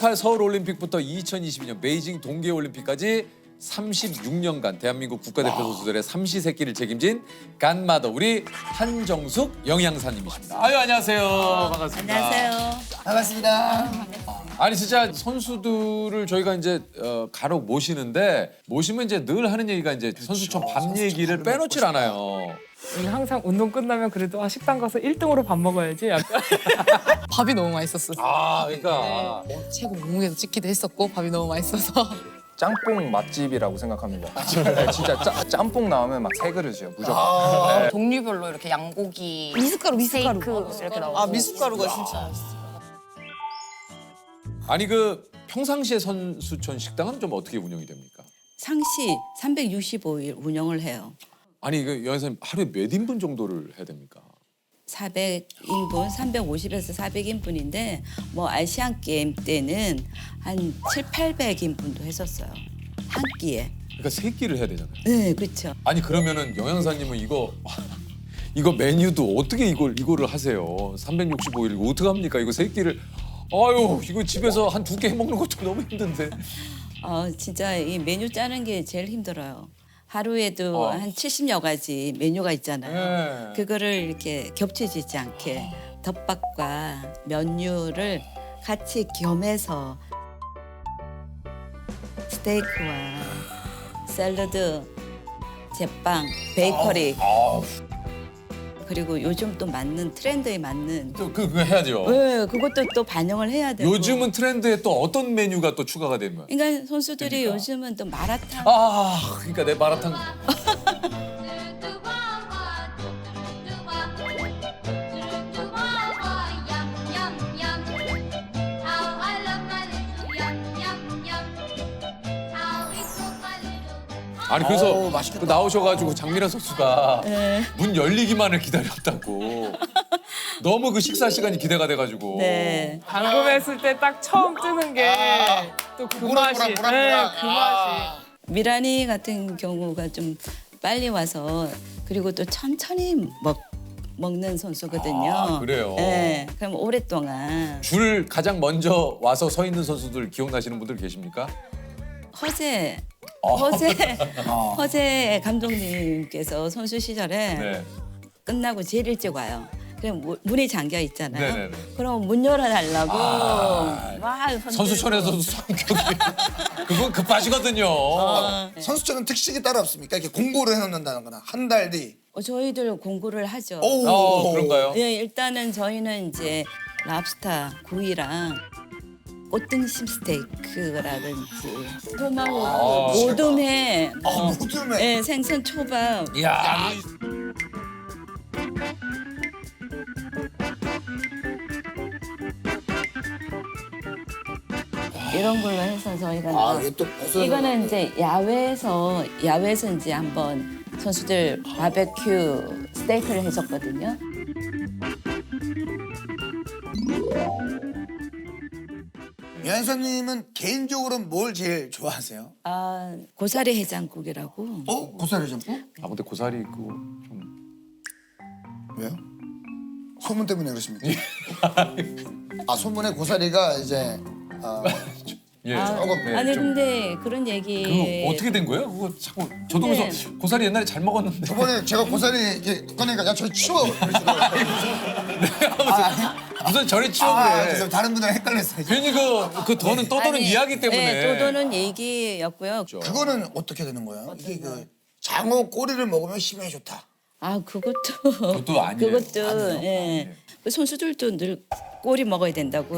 18 서울 올림픽부터 2022년 베이징 동계 올림픽까지 36년간 대한민국 국가대표 선수들의 삼시세끼를 책임진 간마더 우리 한정숙 영양사님이십니다. 아유 안녕하세요. 반갑습니다. 안녕하세요. 반갑습니다. 아니 진짜 선수들을 저희가 이제 어, 간혹 모시는데 모시면 이제 늘 하는 얘기가 이제 선수촌 밥 얘기를 빼놓질 않아요. 항상 운동 끝나면 그래도 아, 식당 가서 1등으로 밥 먹어야지 약간 밥이 너무 맛있었어요. 아 그러니까 최고 몸무게도 찍기도 했었고 밥이 너무 맛있어서 짬뽕 맛집이라고 생각합니다. 네, 진짜 짜, 짬뽕 나오면 막 세 그릇이요 무조건. 네. 종류별로 이렇게 양고기, 미숫가루 미숫가루 이렇게 나오고. 아 미숫가루가 진짜 아니 그 평상시에 선수촌 식당은 좀 어떻게 운영이 됩니까? 상시 365일 운영을 해요. 아니 그 여사님 하루에 몇 인분 정도를 해야 됩니까? 400인분, 350에서 400인분인데 뭐 아시안 게임 때는 한 7, 800인분도 했었어요. 한 끼에. 그러니까 세 끼를 해야 되잖아요. 네, 그렇죠. 아니 그러면은 영양사님은 이거 이거 메뉴도 어떻게 이걸 이거를 하세요? 365일 이거 어떻게 합니까? 이거 세 끼를 아유 이거 집에서 한 두 개 먹는 것도 너무 힘든데. 어, 진짜 이 메뉴 짜는 게 제일 힘들어요. 하루에도 어. 한 70여 가지 메뉴가 있잖아요. 네. 그거를 이렇게 겹쳐지지 않게 덮밥과 면류를 같이 겸해서 스테이크와 샐러드, 제빵, 베이커리 그리고 요즘 또 맞는 트렌드에 맞는 또 그, 그거 해야죠. 네, 그것도 또 반영을 해야 되고 요즘은 트렌드에 또 어떤 메뉴가 또 추가가 되면? 그러니까 선수들이 그러니까. 요즘은 또 마라탕 아 그러니까 내 마라탕 아니 그래서 어우, 맛있겠다. 그 나오셔가지고 장미란 선수가 네. 문 열리기만을 기다렸다고 너무 그 식사 시간이 기대가 돼가지고 네. 방금했을 때 딱 처음 뜨는 게 또그 무락, 맛이 네. 그 아. 맛이 미라니 같은 경우가 좀 빨리 와서 그리고 또 천천히 먹 먹는 선수거든요. 아, 그래요? 네. 그럼 오랫동안 줄 가장 먼저 와서 서 있는 선수들 기억나시는 분들 계십니까? 허재 아. 허재 허재 감독님께서 선수 시절에 네. 끝나고 제일 일찍 와요. 그럼 문이 잠겨 있잖아요. 네네네. 그럼 문 열어달라고 아. 막 손들고. 선수촌에서도 성격이 그건 급하시거든요. 어, 선수촌은 특식이 따로 없습니까? 이렇게 공고를 해놓는다거나 한 달 뒤. 어, 저희들 공부를 하죠. 오, 어, 그런가요? 네, 일단은 저희는 이제 랍스타 구이랑 꽃등심 스테이크라든지 아, 모둠회 아, 어, 모둠에. 네, 생선 초밥 이야. 이런 걸로 해서 저희가 아, 이게 또 벗어. 이거는 이제 야외에서 야외에서 이제 한번 선수들 바베큐 스테이크를 해줬거든요. 연사님은 개인적으로 뭘 제일 좋아하세요? 아 고사리 해장국이라고. 어? 고사리 전부? 아 근데 고사리 그거 좀 왜요? 소문 때문에 그러십니까? 아 소문에 고사리가 이제 아, 예. 조금, 네, 아니 좀- 근데 그런 얘기 그거 어떻게 된 거예요? 그거 자꾸 저도 네. 그래서 고사리 옛날에 잘 먹었는데 저번에 제가 고사리 이렇게 꺼내니까 야 저리 치워 그러시더라고요. 무슨 저리 치워 아, 그래. 그래서 다른 분들랑 헷갈렸어요. 괜히 그, 그 더는 떠도는 아니, 이야기 때문에. 네, 떠도는 얘기였고요. 그거는 어떻게 되는 거예요? 이게 그 장어 꼬리를 먹으면 힘이 좋다. 아 그것도 그것도 아니에요. 그것도 예. 그 선수들도 늘 꼬리 먹어야 된다고.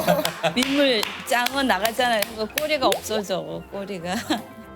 민물 짱어 나가잖아요. 그 꼬리가 없어져 꼬리가.